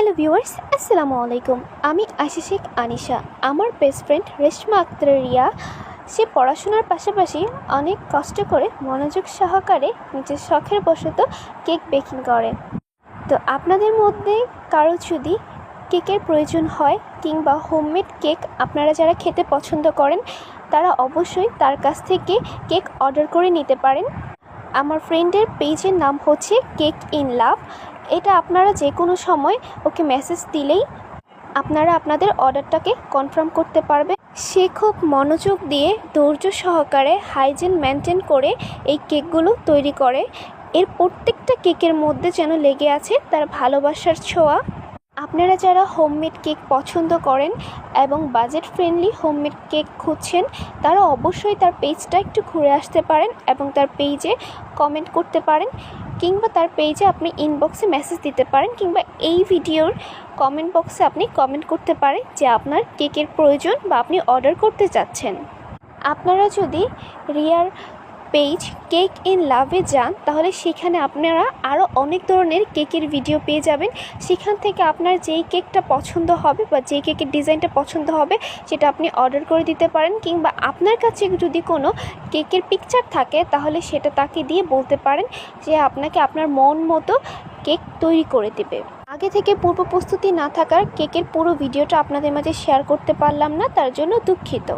Hello viewers, আসসালামু আলাইকুম। আমি আশি শেখ আনিশা। আমার বেস্ট ফ্রেন্ড রেশমা আক্তার রিয়া, সে পড়াশোনার পাশাপাশি অনেক কষ্ট করে মনোযোগ সহকারে নিজের শখের বশত কেক বেকিং করে। তো আপনাদের মধ্যে কারও যদি কেকের প্রয়োজন হয় কিংবা হোমমেড কেক আপনারা যারা খেতে পছন্দ করেন, তারা অবশ্যই তার কাছ থেকে কেক অর্ডার করে নিতে পারেন। আমার ফ্রেন্ডের পেজের নাম হচ্ছে কেক ইন লাভ। এটা আপনারা যে কোনো সময় ওকে মেসেজ দিলেই আপনারা আপনাদের অর্ডারটাকে কনফার্ম করতে পারবে। সে খুব মনোযোগ দিয়ে ধৈর্য সহকারে হাইজিন মেনটেন করে এই কেকগুলো তৈরি করে। এর প্রত্যেকটা কেকের মধ্যে যেন লেগে আছে তার ভালোবাসার ছোঁয়া। আপনারা যারা হোমমেড কেক পছন্দ করেন এবং বাজেট ফ্রেন্ডলি হোমমেড কেক খুঁজছেন, তারা অবশ্যই তার পেজটা একটু ঘুরে আসতে পারেন এবং তার পেজে কমেন্ট করতে পারেন কিংবা তার পেজে আপনি ইনবক্সে মেসেজ দিতে পারেন কিংবা এই ভিডিওর কমেন্ট বক্সে আপনি কমেন্ট করতে পারেন যে আপনার কেকের প্রয়োজন বা আপনি অর্ডার করতে চাচ্ছেন। আপনারা যদি রিয়ার পেজ কেক ইন লাভে যান, তাহলে সেখানে আপনারা আরও অনেক ধরনের কেকের ভিডিও পেয়ে যাবেন। সেখান থেকে আপনার যেই কেকটা পছন্দ হবে বা যেই কেকের ডিজাইনটা পছন্দ হবে, সেটা আপনি অর্ডার করে দিতে পারেন কিংবা আপনার কাছে যদি কোনো কেকের পিকচার থাকে, তাহলে সেটা তাকে দিয়ে বলতে পারেন যে আপনাকে আপনার মন মতো কেক তৈরি করে দেবে। আগে থেকে পূর্ব প্রস্তুতি না থাকার কেকের পুরো ভিডিওটা আপনাদের মাঝে শেয়ার করতে পারলাম না, তার জন্য দুঃখিত।